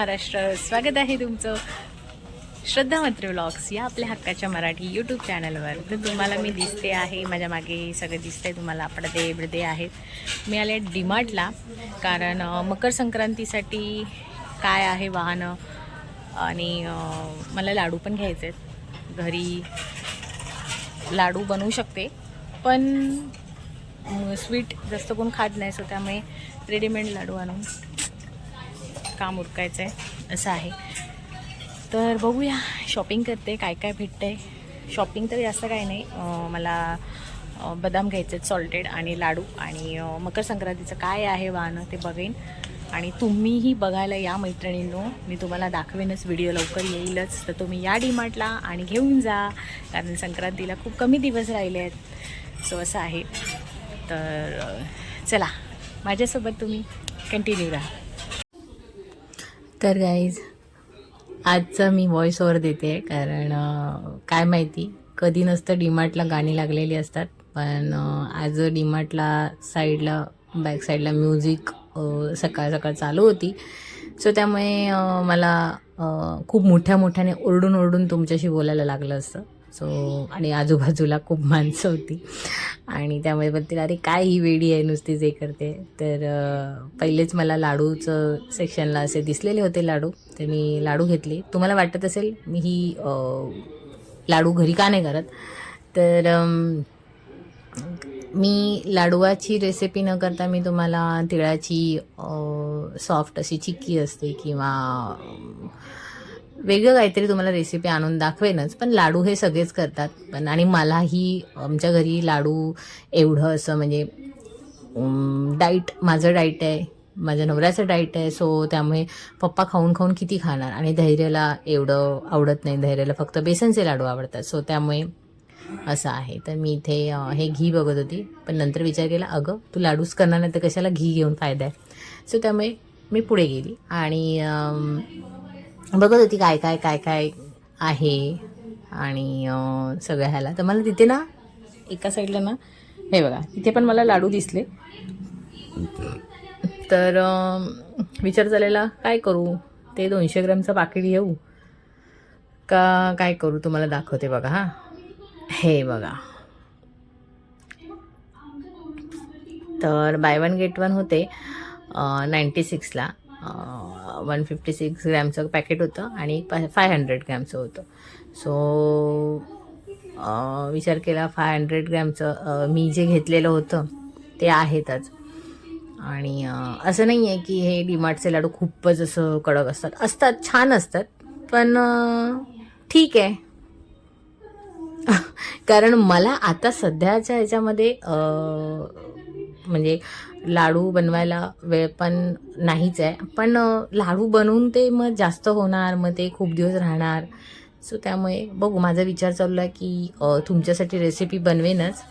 महाराष्ट्र. स्वागत आहे तुमचं श्रद्धा मत्रे व्लॉग्स या आपल्या हक्काच्या मराठी यूट्यूब चॅनलवर तर तुम्हाला मी दिसते आहे माझ्या मागे सगळं दिसतंय तुम्हाला पडदे बिडदे आहेत. मी आले डिमार्टला कारण मकर संक्रांतीसाठी काय आहे वाहनं आणि मला लाडू पण घ्यायचे आहेत. घरी लाडू बनवू शकते पण स्वीट जास्त कोण खात नाही सो त्यामुळे रेडीमेड लाडू आणून काम उरकायचं आहे असं आहे. तर बघूया शॉपिंग करते काय काय भेटतं आहे शॉपिंग तर जास्त काही नाही. मला बदाम घ्यायचे आहेत सॉल्टेड आणि लाडू आणि मकर संक्रांतीचं काय आहे वाहनं ते बघेन. आणि तुम्हीही बघायला या मैत्रिणींनो. मी तुम्हाला दाखवेनच व्हिडिओ लवकर येईलच. तर तुम्ही या डीमार्टला आणि घेऊन जा. कारण संक्रांतीला खूप कमी दिवस राहिले आहेत. सो असं आहे. तर चला. माझ्यासोबत तुम्ही कंटिन्यू राहा. तर गाईज आजचं मी व्हॉइस ओवर देते कारण काय माहिती कधी नसतं डीमार्टला गाणी लागलेली असतात पण आज डीमार्टला साईडला बॅक साईडला म्युझिक सकाळ सकाळ चालू होती. सो त्यामुळे मला खूप मोठ्या मोठ्याने ओरडून ओरडून तुमच्याशी बोलायला लागलं असतं. सो आणि आजूबाजूला खूप माणसं होती. आणि त्यामुळे म्हणतील अरे काय ही वेडी आहे नुसती जे करते. तर पहिलेच मला लाडूचं सेक्शनला असे दिसलेले होते लाडू. तर मी लाडू घेतले. तुम्हाला वाटत असेल मी ही लाडू घरी का नाही करत? तर मी लाडूवाची रेसिपी न करता मी तुम्हाला तिळाची सॉफ्ट अशी चिक्की असते किंवा वेगळं काहीतरी तुम्हाला रेसिपी आणून दाखवेनच पण लाडू हे सगळेच करतात. पण आणि मलाही आमच्या घरी लाडू एवढं असं म्हणजे डाईट माझं डाईट आहे माझ्या नवऱ्याचं डाईट आहे सो त्यामुळे पप्पा खाऊन खाऊन किती खाणार? आणि धैर्याला एवढं आवडत नाही धैर्याला फक्त बेसनचे लाडू आवडतात. सो त्यामुळे असं आहे. तर मी इथे हे घी बघत होती पण नंतर विचार केला अगं तू लाडूच करणार नाही तर कशाला घी घेऊन फायदा आहे? सो त्यामुळे मी पुढे गेली. आणि बघत होती काय काय काय काय आहे आणि सगळ्या ह्याला. तर मला तिथे ना एका साईडला ना हे बघा तिथे पण मला लाडू दिसले. तर विचार झालेला काय करू? ते दोनशे ग्रॅमचं पाकिट घेऊ? का काय करू? तुम्हाला दाखवते बघा हां. हे बघा. तर बाय वन गेट वन होते नाईंटी सिक्सला वन फिफ्टी सिक्स ग्रॅमचं पॅकेट होतं आणि फाय हंड्रेड ग्रॅमचं होतं. सो विचार केला फाय हंड्रेड ग्रॅमचं मी जे घेतलेलं होतं ते आहेतच. आणि असं नाही आहे की हे डीमार्टचे लाडू खूपच असं कडक असतात. असतात छान असतात पण ठीक. आहे कारण मला आता सध्याच्या ह्याच्यामध्ये म्हणजे लाडू बनवायला वेळ पण नाहीच आहे. पण लाडू बनवून ते मग जास्त होणार मग ते खूप दिवस राहणार. सो त्यामुळे बघू माझा विचार चालू आहे की तुमच्यासाठी रेसिपी बनवेनच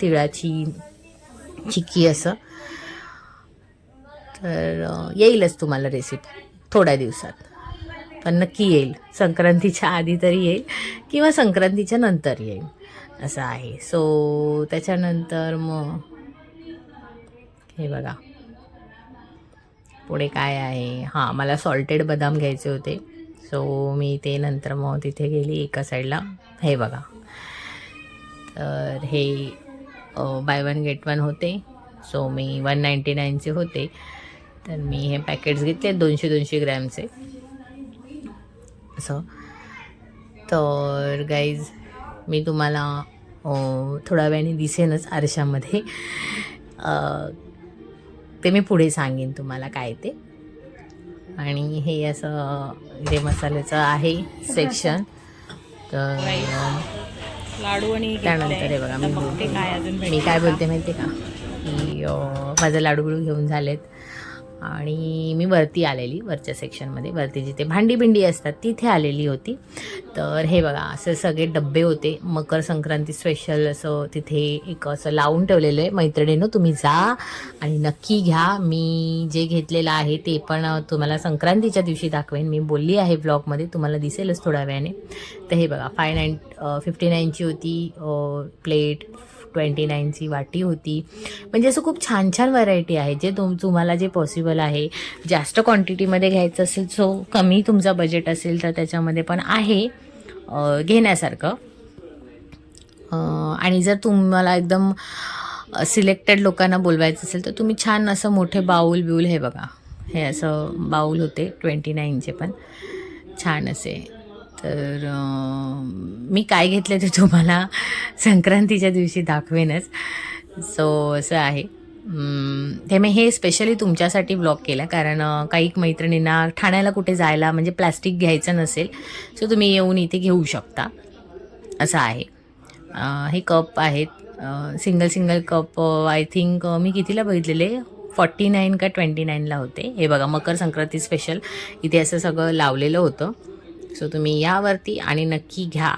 तिळाची चिक्की असं. तर येईलच तुम्हाला रेसिपी थोड्या दिवसात. पण नक्की येईल. संक्रांतीच्या आधी तरी येईल किंवा संक्रांतीच्या नंतर येईल. असं आहे. सो त्याच्यानंतर मग हे बघा. पुढे काय आहे? हां मला सॉल्टेड बदाम घ्यायचे होते. सो मी ते नंतर मग तिथे गेली एका साईडला हे बघा. तर हे बाय वन गेट वन होते. सो मी वन नाईंटी नाईनचे होते. तर मी हे पॅकेट्स घेतले दोनशे दोनशे ग्रॅमचे. असं. तर गाईज मी तुम्हाला थोड्या वेळाने दिसेनच आरशामध्ये. ते मी पुढे सांगेन तुम्हाला काय ते. आणि हे असं जे मसाल्याचं आहे सेक्शन तर लाडू आणि त्यानंतर हे बघा मी काय अजून मी काय. बोलते माहिती का? की माझं लाडू बिडू घेऊन झालेत. आणि मी वरती आलेली वरच्या सेक्शनमध्ये वरती जिथे भांडीबिंडी असतात तिथे आलेली होती. तर हे बघा असं सगळे डब्बे होते. मकर संक्रांती स्पेशल असं तिथे एक असं लावून ठेवलेलं आहे. मैत्रिणीनं तुम्ही जा आणि नक्की घ्या. मी जे घेतलेलं आहे ते पण तुम्हाला संक्रांतीच्या दिवशी दाखवेन. मी बोलली आहे ब्लॉगमध्ये तुम्हाला दिसेलच थोड्या वेळाने. तर हे बघा फाय नाईन फिफ्टी नाईनची होती प्लेट ट्वेंटी नाईनची वाटी होती. म्हणजे असं खूप छान छान व्हरायटी आहे जे तुम तुम्हाला जे पॉसिबल आहे. जास्त क्वांटिटीमध्ये घ्यायचं असेल सो कमी तुमचा बजेट असेल तर त्याच्यामध्ये पण आहे घेण्यासारखं. आणि जर तुम्हाला एकदम सिलेक्टेड लोकांना बोलवायचं असेल तर तुम्ही छान असं मोठे बाऊल बिऊल हे बघा. हे असं बाऊल होते ट्वेंटी नाईनचे पण. छान असे. तर मी काय घेतलं ते तुम्हाला संक्रांतीच्या दिवशी दाखवेनच. सो असं आहे. ते मी हे स्पेशली तुमच्यासाठी ब्लॉग केलं कारण काही मैत्रिणींना ठाण्याला कुठे जायला म्हणजे प्लास्टिक घ्यायचं नसेल सो तुम्ही येऊन इथे घेऊ शकता. असं आहे. हे कप आहेत. Single single cup I think मी कितीला बघितलेले? फॉर्टी नाईन का ट्वेंटी नाईनला होते. हे बघा मकर संक्रांती स्पेशल इथे असं सगळं लावलेलं होतं. सो तुम्ही यावरती आणि नक्की घ्या.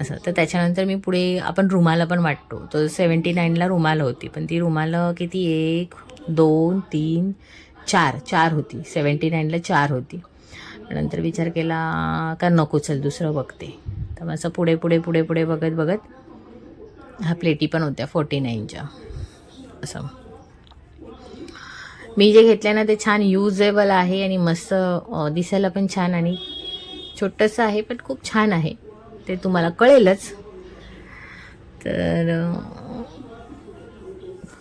असं. तर त्याच्यानंतर मी पुढे आपण रुमाला पण वाटतो. तर सेवन्टी नाईनला रुमाल होती. पण ती रुमाल किती? एक दोन तीन चार. चार होती. सेवन्टी नाईनला चार होती. नंतर विचार केला का नको चल दुसरं बघते. तर मग असं पुढे पुढे पुढे पुढे बघत बघत ह्या प्लेटी पण होत्या फोर्टी नाईनच्या. असं. मी जे घेतलं ना ते छान युजेबल आहे आणि मस्त दिसायला पण छान आणि छोटंसं आहे पण खूप छान आहे. ते तुम्हाला कळेलच. तर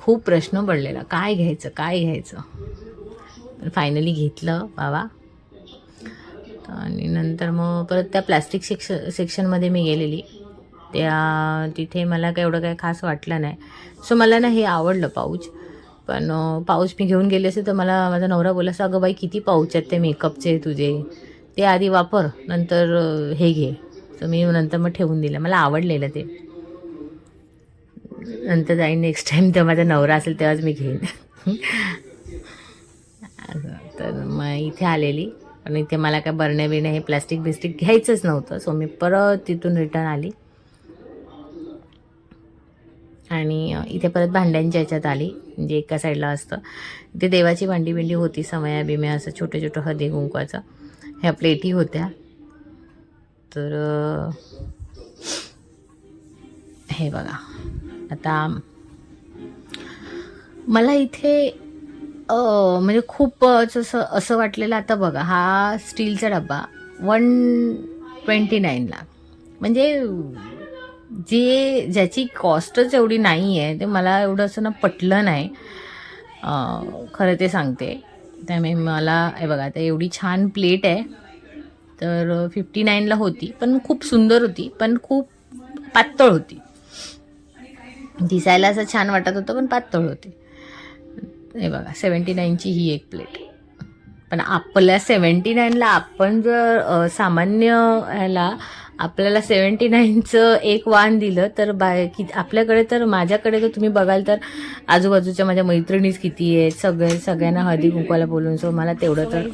खूप प्रश्न पडलेला. काय घ्यायचं काय घ्यायचं? फायनली घेतलं बाबा. आणि नंतर मग परत त्या प्लॅस्टिक सेक्श सेक्शनमध्ये मी गेलेली. त्या तिथे मला काय एवढं काय खास वाटलं नाही. सो मला ना हे आवडलं पाऊच. पण पाऊच मी घेऊन गेले असे तर मला माझा नवरा बोला असं अगं बाई किती पाऊच आहेत ते मेकअपचे तुझे? ते आधी वापर नंतर हे घे. सो मी नंतर मग ठेवून दिलं. मला आवडलेलं ते. नंतर जाईन नेक्स्ट टाईम तेव्हा माझा नवरा असेल तेव्हाच मी घेईन. तर मग इथे आलेली. पण इथे मला काय बरणे बिरणे हे प्लॅस्टिक बिस्टिक घ्यायचंच नव्हतं. सो मी परत तिथून रिटर्न आली. आणि इथे परत भांड्यांच्या ह्याच्यात आली. म्हणजे एका साईडला असतं. इथे देवाची भांडी बिंडी होती समया बिमया असं छोटं छोटं हळदी कुंकवाचं. ह्या प्लेटी होत्या. तर हे बघा. आता मला इथे म्हणजे खूपच असं असं वाटलेलं आता बघा हा स्टीलचा डबा वन ट्वेंटी नाईनला म्हणजे जे ज्याची कॉस्टच एवढी नाही आहे ते मला एवढं असं ना पटलं नाही. खरं ते सांगते. त्यामुळे मला हे बघा आता एवढी छान प्लेट आहे. तर फिफ्टी नाईनला होती पण खूप सुंदर होती पण खूप पातळ होती. दिसायला असं छान वाटत होतं पण पातळ होती. हे बघा सेवन्टी नाईनची ही एक प्लेट. पण आपल्या सेवन्टी नाईनला आपण जर सामान्य ह्याला आपल्याला सेवन्टी नाईनचं एक वाण दिलं तर बाय कि आपल्याकडे तर माझ्याकडे तर तुम्ही बघाल तर आजूबाजूच्या माझ्या मैत्रिणीच किती आहेत सगळे सगळ्यांना हळदी कुंकवाला बोलून सो मला तेवढं तर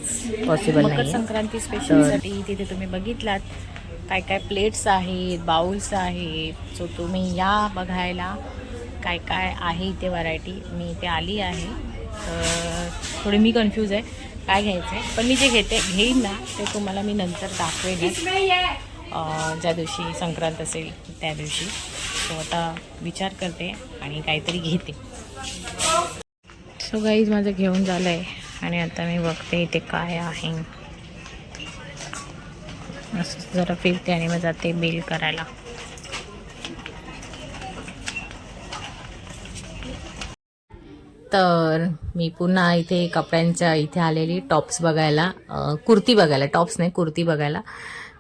पॉसिबल नाही संक्रांती स्पेशलसाठी तिथे तुम्ही बघितलात काय काय प्लेट्स आहेत बाउल्स आहेत सो तुम्ही या बघायला काय काय आहे इथे व्हरायटी मी इथे आली आहे तर थोडी मी कन्फ्यूज आहे काय घ्यायचं आहे पण मी जे घेते घेईन ना ते तुम्हाला मी नंतर दाखवेनच अं, ज्या दिवशी संक्रांत असेल त्या दिवशी. सो आता विचार करते आणि काहीतरी घेते. सो गाईज माझं घेऊन झालं आहे आणि आता मी बघते इथे काय आहे. असं जरा फिरते आणि मग जाते बिल करायला. तर मी पुन्हा इथे कपड्यांच्या इथे आलेली टॉप्स बघायला. कुर्ती बघायला. टॉप्स नाही कुर्ती बघायला.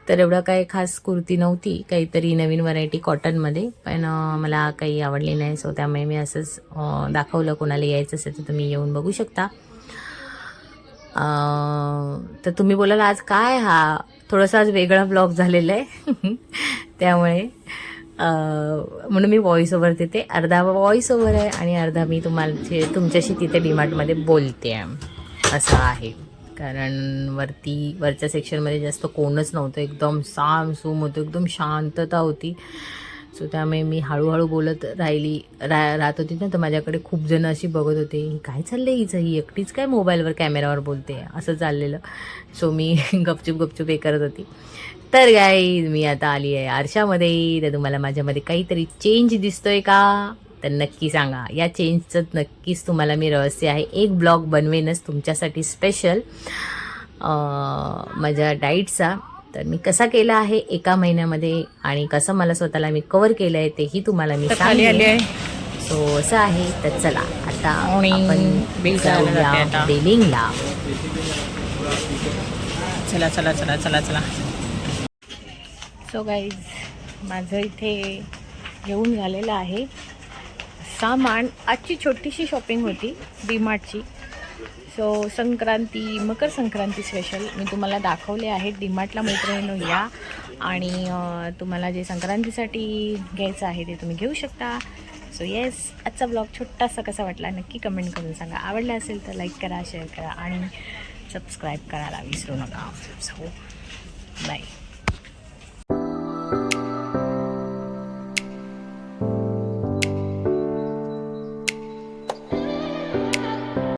तर एवढं काही खास कुर्ती नव्हती. काहीतरी नवीन व्हरायटी कॉटनमध्ये पण मला काही आवडली नाही. सो त्यामुळे मी असंच दाखवलं कोणाला यायचं असेल तर तुम्ही येऊन बघू शकता. तर तुम्ही बोलाल आज काय हा? थोडंसं आज वेगळा ब्लॉग झालेला आहे. त्यामुळे म्हणून मी व्हॉइस ओव्हर देते. अर्धा व्हॉइस ओव्हर आहे आणि अर्धा मी तुम्हाला तुमच्याशी तिथे डीमार्टमध्ये बोलते. आहे असं आहे. कारण वरती वरच्या सेक्शनमध्ये जास्त कोणच नव्हतं. एकदम साम सूम होतं एकदम शांतता होती. सो त्यामुळे मी हळूहळू बोलत राहिली. रा राहत होती ना तर माझ्याकडे खूप जण अशी बघत होते काय चाललं हिचं? ही एकटीच काय मोबाईलवर कॅमेरावर बोलते? असं चाललेलं. सो मी गपचूप गपचूप हे करत होती. तर गाई मी आता आली आहे आरशामध्ये. तर तुम्हाला माझ्यामध्ये काहीतरी चेंज दिसतोय का? तर नक्की सांगा. या चेंजचं नक्कीच तुम्हाला मी रहस्य आहे. एक ब्लॉग बनवेनच तुमच्यासाठी स्पेशल माझ्या डाईटचा तर मी कसा केला आहे एका महिन्यामध्ये आणि कसं मला स्वतःला मी कवर केलं आहे तेही तुम्हाला मी आहे. सो असं आहे. तर चला आता आपण. बिलिंगला चला चला चला चला चला. सो गाईज माझं इथे घेऊन झालेलं आहे. सामान आजची छोटीशी शॉपिंग होती डीमार्टची सो संक्रांती मकर संक्रांती स्पेशल मी तुम्हाला दाखवले आहेत. डीमार्टला मैत्रिणीनो या. आणि तुम्हाला जे संक्रांतीसाठी घ्यायचं आहे ते तुम्ही घेऊ शकता. सो येस आजचा ब्लॉग छोटासा कसा वाटला नक्की कमेंट करून सांगा. आवडला असेल तर लाईक करा शेअर करा आणि सबस्क्राईब करायला विसरू नका. So bye